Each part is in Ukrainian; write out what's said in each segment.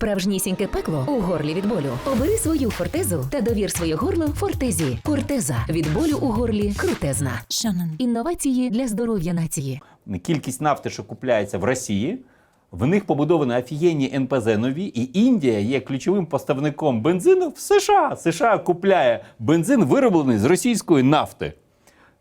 справжнісіньке пекло у горлі від болю. Обери свою фортезу та довір своє горло фортезі. Фортеза від болю у горлі крутезна. Шанон. Інновації для здоров'я нації. кількість нафти, що купляється в Росії, в них побудовані офігенні НПЗ нові, і Індія є ключовим поставником бензину в США. США купляє бензин, вироблений з російської нафти.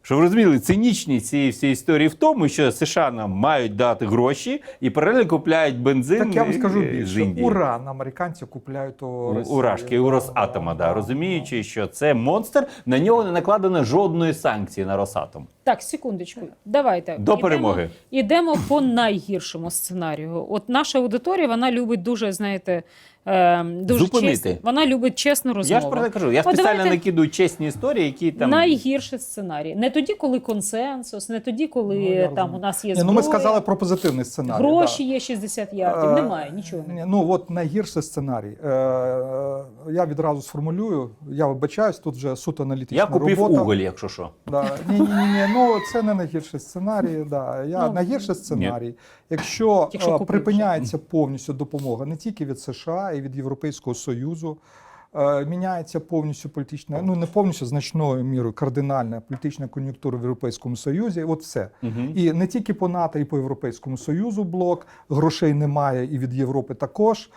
Щоб ви розуміли, цинічні ці всі історії в тому, що США нам мають дати гроші і паралельно купляють бензин Так я вам скажу більше. Уран американці купляють у. Урашки, у Росатома, да, розуміючи, що це монстр, на нього не накладено жодної санкції на Росатом. Так, секундочку, давайте До перемоги. Ідемо по найгіршому сценарію. От наша аудиторія вона любить дуже, знаєте, е, дуже Зупинити. чесно. Вона любить чесну розмову. Я ж про це кажу. Я От спеціально давайте накидую чесні історії, які там найгірший сценарій. Не тоді, коли консенсус, не тоді, коли Ну, там у нас є Ні, зброя, ну ми сказали про позитивний сценарій. гроші да. є 60 ярдів. Е, Немає нічого. Ні, Ну от найгірший сценарій. Е, е, я відразу сформулюю. Я вибачаюсь, тут вже суто аналітична я купив робота. уголь, якщо що. Да. Ні, ні, ні, ні. Ну це не найгірший сценарій. Да. Я Ну, найгірший сценарій, якщо, Якщо е, припиняється повністю допомога не тільки від США і від Європейського Союзу. е, Міняється повністю політична, ну не повністю значною мірою кардинальна політична кон'юнктура в Європейському Союзі. От все. Мгм. І не тільки по НАТО, і по Європейському Союзу блок. Грошей немає і від Європи також.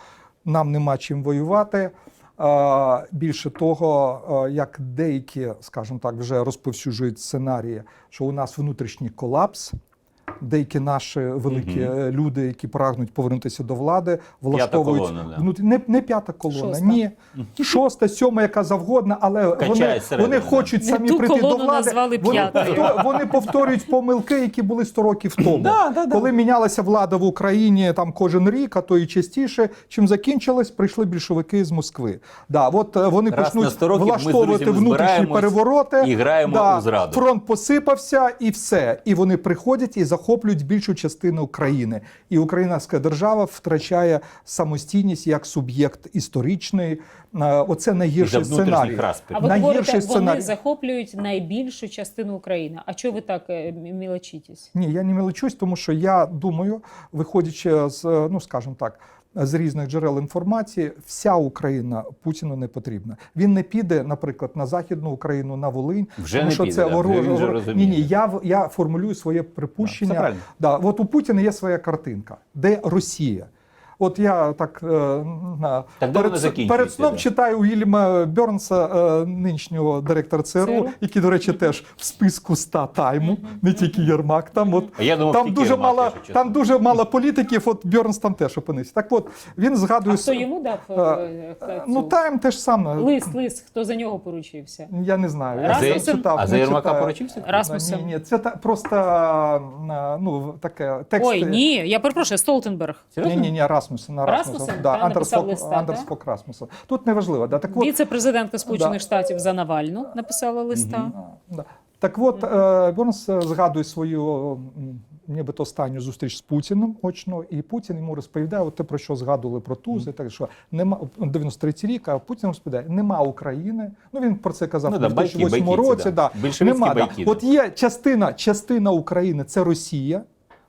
Нам нема чим воювати. Е, Більше того, е, як деякі, скажімо так, вже розповсюджують сценарії, що у нас внутрішній колапс. Деякі наші великі е, люди, які прагнуть повернутися до влади, влаштовують колона, да. внут- не, не п'ята колона, Шоста. ні шоста, сьома, яка завгодна, але вони, Качає вони хочуть самі ту прийти до влади. назвали Вони, вони повторюють помилки, які були 100 років тому. Да, да, да. Коли мінялася влада в Україні там кожен рік, а то і частіше. Чим закінчилось, прийшли більшовики з Москви. Да, от е, вони Раз почнуть років влаштовувати внутрішні перевороти. і граємо да, у зраду. Фронт посипався і все. І вони приходять і захоплюють більшу частину України. І українська держава втрачає самостійність як суб'єкт історичний. Е, Оце найгірший сценарій. А ви найгірший говорите, вони захоплюють найбільшу частину України. А чого ви так е, мілочитесь? Ні, я не мілочусь, тому що я думаю, виходячи з, е, ну скажімо так. З різних джерел інформації, вся Україна Путіну не потрібна. Він не піде, наприклад, на західну Україну, на Волинь, Вже тому не що піде, це да, вороже- розуміє. Ні, ні, я я формулюю своє припущення. Да. Да, от у Путіна є своя картинка, де Росія. От я так, е, на- Так перед, перед сном да? читаю Уільяма Бернса, е, нинішнього директора ЦРУ, ЦРУ? який, до речі, теж в списку 100 тайму, не тільки Єрмак. Там от А я думав, там тільки дуже Єрмак, мало, чесно. там дуже мало політиків. От Бернс там теж опинився. Так от він згадує А хто йому дав е, е, ну тайм теж саме. лист, лист, хто за нього поручився? Я не знаю. Я Расмусен? не читав, А за Єрмака читаю. поручився? Расмусен. Ні, ні, це та, просто ну таке текст. Ой, ні, я перепрошую, Столтенберг. Ні, ні, ні, Расмусен, Расмусен, Расмусен, та, да, написав листа, та? Андерсфок Расмусен. Тут неважливо. Да, так от, Віце-президентка Сполучених Да. Штатів за Навальну написала листа. Да. Так от, е, Бернс е, згадує свою нібито останню зустріч з Путіним очно, і Путін йому розповідає, от те, про що згадували про Тузи, так що нема 93 рік, а Путін розповідає, нема України. Ну він про це казав Ну да, байки, 2008 байки ці, році. да. Да. Нема, байки, да. От є частина, частина України це Росія.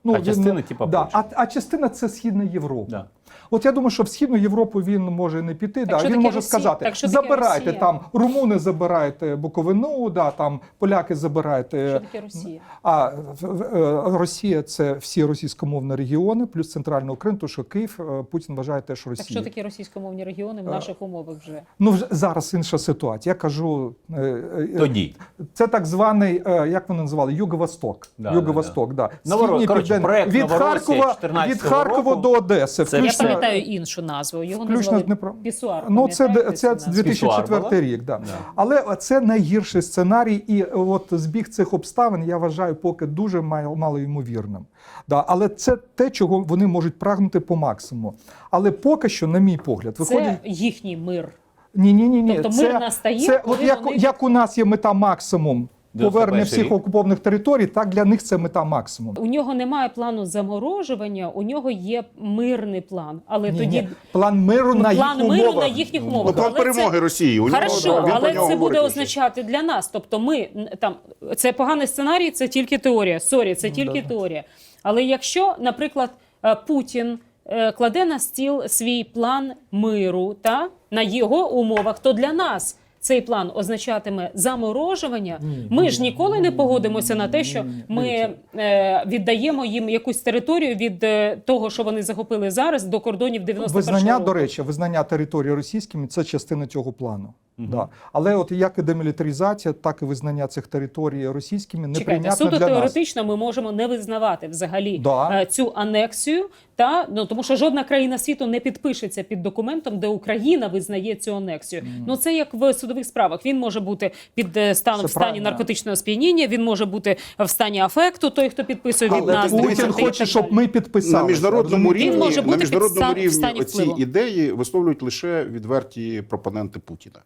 Ну, А частина, типа, да, Польща. а, а частина це Східна Європа. Да. От я думаю, що в Східну Європу він може не піти. Да. Він може Росія? сказати: Так що забирайте Росія? там, румуни забирайте Буковину, да, там поляки забирайте. Що таке Росія? А в- е, Росія це всі російськомовні регіони, плюс центральна Україна, тому що Київ е, Путін вважає теж Так Росією. що такі російськомовні регіони в наших умовах вже? Ну вже зараз інша ситуація. Я кажу е, е, Тоді. Це так званий, е, як вони називали, Юго-Восток. Да, Юго-Восток, да. Новорос- Східні, коротше, проект від Новоросія Харкова, від Харкова року. до Одеси. Це Я включно- пам'ятаю іншу назву. Його Включно назвали Дніпро. Пісуар. Ну, це, це, це 2004 Пісуар рік, да. Да. але це найгірший сценарій, і от збіг цих обставин я вважаю поки дуже мал- малоймовірним. Да. Але це те, чого вони можуть прагнути по максимуму. Але поки що, на мій погляд, виходить. Це їхній мир. Ні, ні, ні, ні. Тобто це, мир настає, це коли от як, вони- як у нас є мета максимум повернення всіх рік. окупованих територій, так для них це мета максимум. У нього немає плану заморожування, у нього є мирний план. Але Ні, тоді ні. План миру на план їх миру умовах. на їхніх Ну, план Але це- перемоги Росії. У нього, Хорошо, він але це буде означати для нас. Тобто, ми там це поганий сценарій, це тільки теорія. Сорі, це тільки теорія. Але якщо, наприклад, е, Путін е, кладе на стіл свій план миру та на його умовах, то для нас. Цей план означатиме заморожування. Ми ж ніколи не погодимося на те, що ми е, віддаємо їм якусь територію від е, того, що вони захопили зараз, до кордонів 91 Визнання, року. до речі, визнання території російськими це частина цього плану. Да. Але от як і демілітаризація, так і визнання цих територій російськими Чекайте, неприйнятно суто для нас. теоретично ми можемо не визнавати взагалі Да. е, цю анексію, та ну тому що жодна країна світу не підпишеться під документом, де Україна визнає цю анексію. Ну це як в судових справах. Він може бути під е, станом Це в стані правильно. наркотичного сп'яніння. Він може бути в стані афекту. Той, хто підписує від Але нас Путін Путін хоче, щоб ми підписали. на міжнародному Розумієте? Він рівні може бути на міжнародному під ста- в стані рівні ці впливу. ідеї висловлюють лише відверті пропоненти Путіна.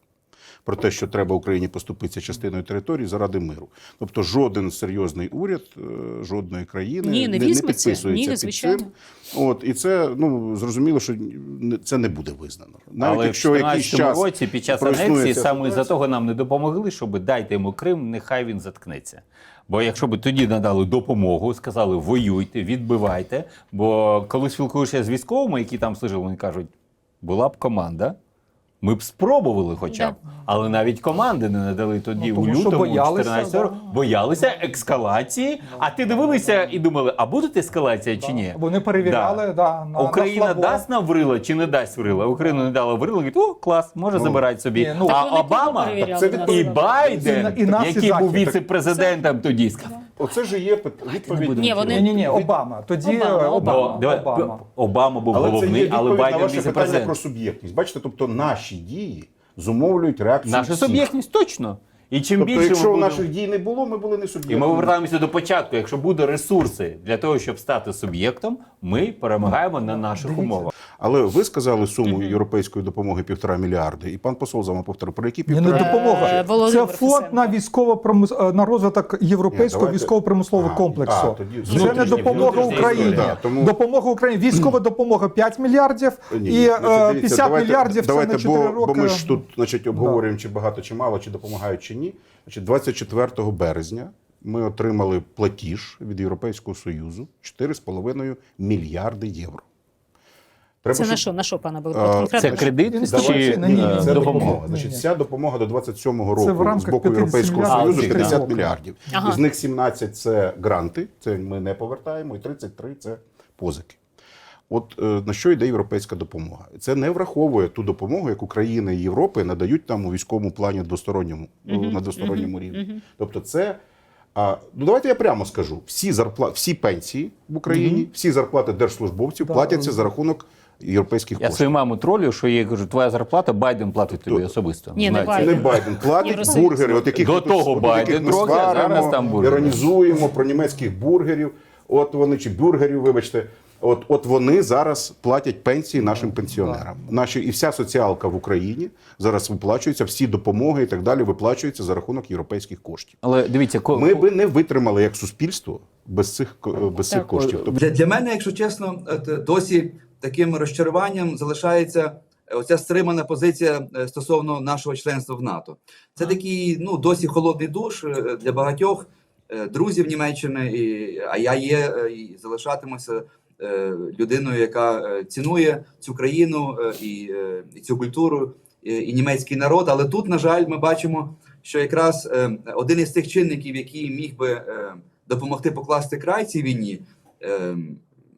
Про те, що треба Україні поступитися частиною території заради миру. Тобто жоден серйозний уряд е, жодної країни Ні, не не, візьметься. підписується Ні, під звичайно. цим. От, і це ну зрозуміло, що це не буде визнано. Навіть Але якщо в якийсь 2014 час році під час анексії саме за того нам не допомогли, щоб дайте йому Крим, нехай він заткнеться. Бо якщо б тоді надали допомогу, сказали воюйте, відбивайте. Бо коли спілкуєшся з військовими, які там служили, вони кажуть, була б команда. Ми б спробували, хоча б, але навіть команди не надали тоді Ну, у тому лютому боялися, 14 да. року. Боялися ескалації. А ти дивилися і думали, а буде ескалація чи ні? Вони перевіряли, да. на, Україна на слабо. дасть нам врила чи не дасть врила? Україна не дала врила, говорить, о, клас, може Ну, забирати собі. ні, ну, а Обама це і Байден, І- і нас, і який був віце-президентом тоді, сказав. Оце ж є пит- відповідь. Ні, вони- Ні, ні, ні, Обама. Тоді Обама, Обама. Обама. Обама. Обама. Обама був Але це є головний, але відповідь на Байден ваше питання про суб'єктність. Бачите, тобто наші дії зумовлюють реакцію. Наша всіх. суб'єктність точно. І чим Тобто, більше якщо ми будемо... наших дій не було, ми були не І ми повертаємося до початку. Якщо буде ресурси для того, щоб стати суб'єктом, ми перемагаємо на наших умовах. Але ви сказали суму європейської допомоги півтора мільярди, і пан посол за вами повторив, про які не півтора Е, допомога. Це фонд на військово промис- на розвиток європейського давайте- військово-промислового комплексу. а, тоді Це не допомога Україні. да, тому- Допомога Україні. Військова допомога 5 мільярдів Ні, і ні, е, дивіться, 50 давайте- мільярдів давайте, це на 4 бо, роки. Бо ми ж тут значить, обговорюємо, чи багато, чи мало, чи допомагають, чи ні. Значить, 24 березня ми отримали платіж від Європейського Союзу 4,5 мільярди євро. Треба, Це на щоб- що, на що, пане Богдан? Це кредит чи ні, ні, Це допомога? Значить, вся допомога до 27-го Це в року з боку Європейського. Союзу А, 50 окей. мільярдів. Ага. Із них 17 – це гранти, це ми не повертаємо, і 33 – це позики. От е, на що йде європейська допомога? Це не враховує ту допомогу, яку країни Європи надають там у військовому плані двосторонньому, ну, на двосторонньому рівні. Тобто, це а, ну давайте я прямо скажу: всі зарпла... всі пенсії в Україні, всі зарплати держслужбовців Да. платяться за рахунок європейських Я коштів. свою маму тролю, що я кажу, твоя зарплата, Байден платить тобі особисто. Ні, не. Це не Байден. Байден платить бургери, от яких До ми тут- того от яких Байден ми трохи, а зараз там бургери. іронізуємо про німецьких бургерів. От вони чи бюргерів, вибачте. От, от вони зараз платять пенсії нашим пенсіонерам. Наші і вся соціалка в Україні зараз виплачується, всі допомоги і так далі виплачуються за рахунок європейських коштів. Але дивіться, ко- Ми би не витримали як суспільство без цих ко- без цих Так. коштів. Тобто Для, для мене, якщо чесно, досі таким розчаруванням залишається е, оця стримана позиція е, стосовно нашого членства в НАТО. Це такий ну досі холодний душ е, для багатьох е, друзів Німеччини, і, а я є е, і залишатимуся е, людиною, яка е, цінує цю країну е, і, е, і цю культуру, і, і німецький народ. Але тут, на жаль, ми бачимо, що якраз е, один із тих чинників, який міг би е, допомогти покласти край цій війні, е,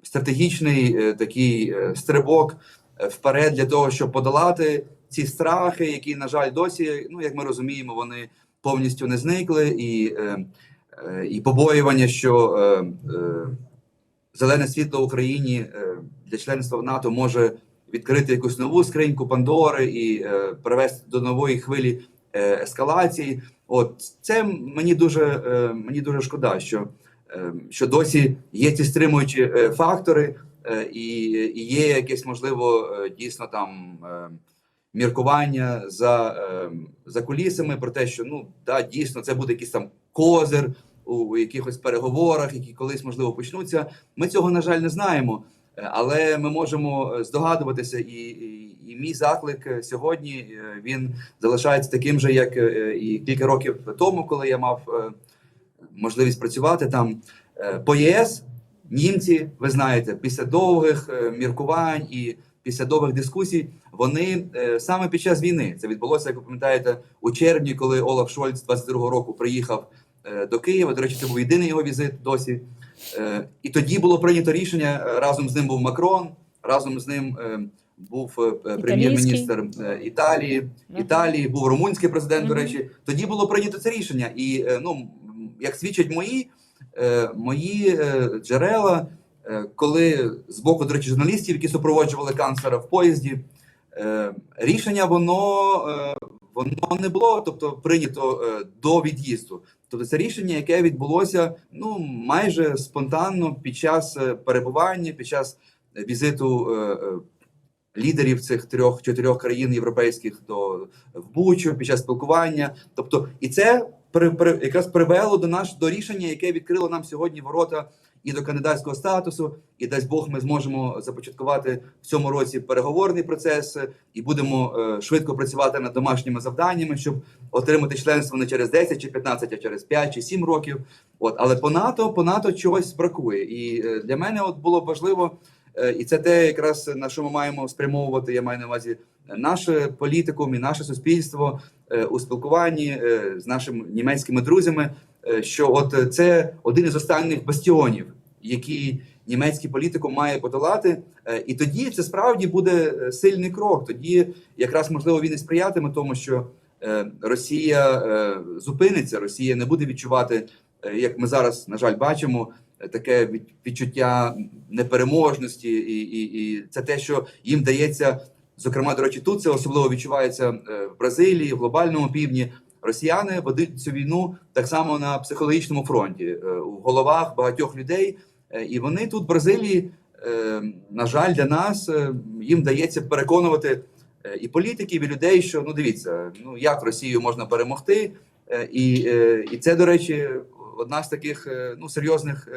стратегічний е, такий е, стрибок е, вперед для того, щоб подолати ці страхи, які, на жаль, досі, ну як ми розуміємо, вони повністю не зникли, і, е, е, і побоювання, що е, е, зелене світло Україні е, для членства в НАТО може відкрити якусь нову скриньку Пандори і е, привести до нової хвилі е, ескалації. От це мені дуже мені дуже шкода, що, що досі є ці стримуючі фактори, і, і є якесь можливо дійсно там. Міркування за, за кулісами про те, що ну да, дійсно це буде якийсь там козир у, якихось переговорах, які колись можливо почнуться. Ми цього на жаль не знаємо, Е, але ми можемо е, здогадуватися, і, і, і мій заклик е, сьогодні він залишається таким же, як і кілька років тому, коли я мав можливість працювати там по ЄС. німці, ви знаєте, після довгих міркувань і після довгих дискусій, вони саме під час війни це відбулося, як ви пам'ятаєте, у червні, коли Олаф Шольц 22-го року приїхав до Києва. До речі, це був єдиний його візит досі. Е, І тоді було прийнято рішення. е, Разом з ним був Макрон, разом з ним е, був е, прем'єр-міністр е, Італії. Італії був румунський президент. До речі, тоді було прийнято це рішення. І е, ну як свідчать мої, е, мої е, джерела, е, коли з боку, до речі, журналістів, які супроводжували канцлера в поїзді, е, рішення воно, е, воно не було, тобто прийнято е, до від'їзду. Тобто це рішення, яке відбулося ну майже спонтанно під час е, перебування, під час візиту е, лідерів цих трьох-чотирьох країн європейських до в Бучу під час спілкування. Тобто, і це якраз привело до наш до рішення, яке відкрило нам сьогодні ворота і до кандидатського статусу, і дасть Бог, ми зможемо започаткувати в цьому році переговорний процес е, і будемо е, швидко працювати над домашніми завданнями, щоб отримати членство не через 10 чи 15, а через 5 чи 7 років. От, але по НАТО, по НАТО чогось бракує. І е, для мене от було важливо, і це те, якраз на що ми маємо спрямовувати. Я маю на увазі наше політикум і наше суспільство у спілкуванні з нашими німецькими друзями. Е, Що от е, це один із останніх бастіонів, які німецький політикум має подолати, Е, і тоді це справді буде сильний крок. Тоді якраз можливо він і сприятиме тому, що Росія зупиниться, Росія не буде відчувати, як ми зараз на жаль бачимо, таке відчуття непереможності, і, і, і це те, що їм дається. Зокрема, до речі, тут це особливо відчувається в Бразилії, в глобальному півдні. Росіяни ведуть цю війну так само на психологічному фронті е, у головах багатьох людей. Е, І вони тут в Бразилії, е, на жаль, для нас їм дається переконувати і політиків, і людей, що ну дивіться, ну як Росію можна перемогти, і, і це, до речі, одна з таких ну серйозних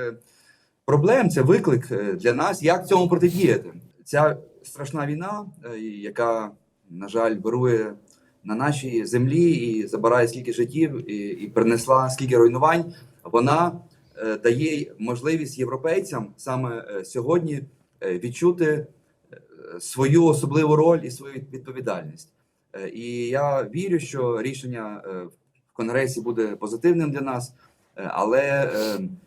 проблем. Це виклик для нас, як цьому протидіяти. Ця страшна війна, яка на жаль вирує на нашій землі і забирає скільки життів, і, і принесла скільки руйнувань. Вона е, дає можливість європейцям саме е, сьогодні е, відчути е, свою особливу роль і свою відповідальність. І я вірю, що рішення в Конгресі буде позитивним для нас, але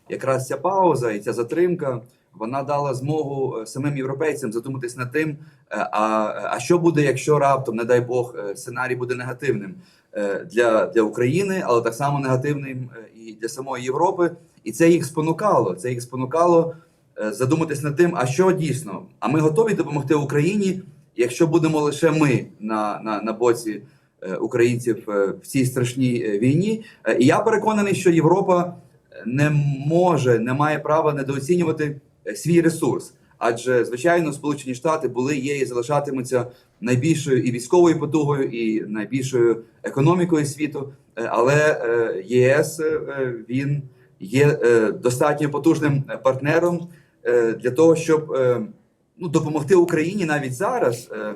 якраз ця пауза і ця затримка вона дала змогу е, самим європейцям задуматись над тим, е, а, а що буде, якщо раптом, не дай Бог, е, сценарій буде негативним для, для України, але так само негативним і для самої Європи. І це їх спонукало. Це їх спонукало задуматись над тим, а що дійсно? А ми готові допомогти Україні, якщо будемо лише ми на, на, на боці українців в цій страшній війні. І я переконаний, що Європа не може, не має права недооцінювати свій ресурс. Адже звичайно, Сполучені Штати були, є і залишатимуться найбільшою і військовою потугою, і найбільшою економікою світу. Е, Але е, ЄС е, е, він є е, достатньо потужним партнером е, для того, щоб е, ну, допомогти Україні навіть зараз е,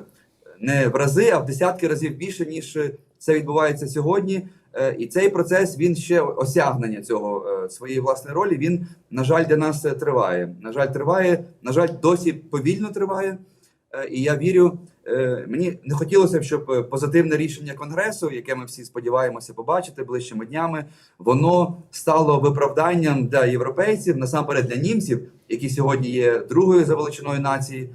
не в рази, а в десятки разів більше ніж це відбувається сьогодні. Е, І цей процес він ще осягнення цього е, своєї власної ролі. Він на жаль для нас е, триває. На жаль, триває. На жаль, досі повільно триває. І я вірю, мені не хотілося б, щоб позитивне рішення конгресу, яке ми всі сподіваємося побачити ближчими днями, воно стало виправданням для європейців, насамперед для німців, які сьогодні є другою за величиною нації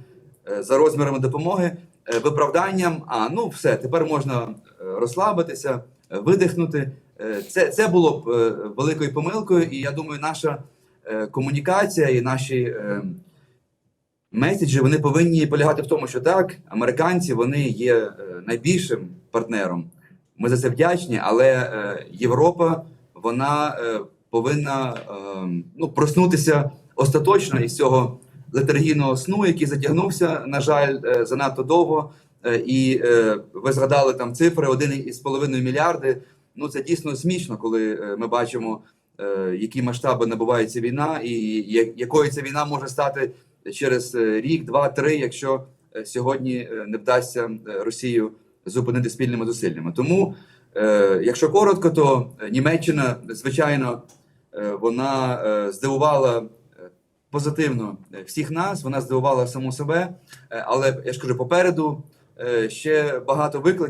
за розмірами допомоги, виправданням. А ну все, тепер можна розслабитися, видихнути. Е, Це, це було б е, великою помилкою, і я думаю, наша е, комунікація і наші. меседжі вони повинні полягати в тому, що так, американці вони є найбільшим партнером. Ми за це вдячні, але Європа вона повинна ну, проснутися остаточно із цього летаргійного сну, який затягнувся, на жаль, занадто довго. Е, і е, ви згадали там цифри 1,5 мільярди. Ну це дійсно смішно, коли е, ми бачимо, які масштаби набувається війна, і якою ця війна може стати через рік, два, три, якщо сьогодні не вдасться Росію зупинити спільними зусиллями. Тому, якщо коротко, то Німеччина, звичайно, вона здивувала позитивно всіх нас. Вона здивувала саму себе. Але я ж кажу, попереду ще багато викликів.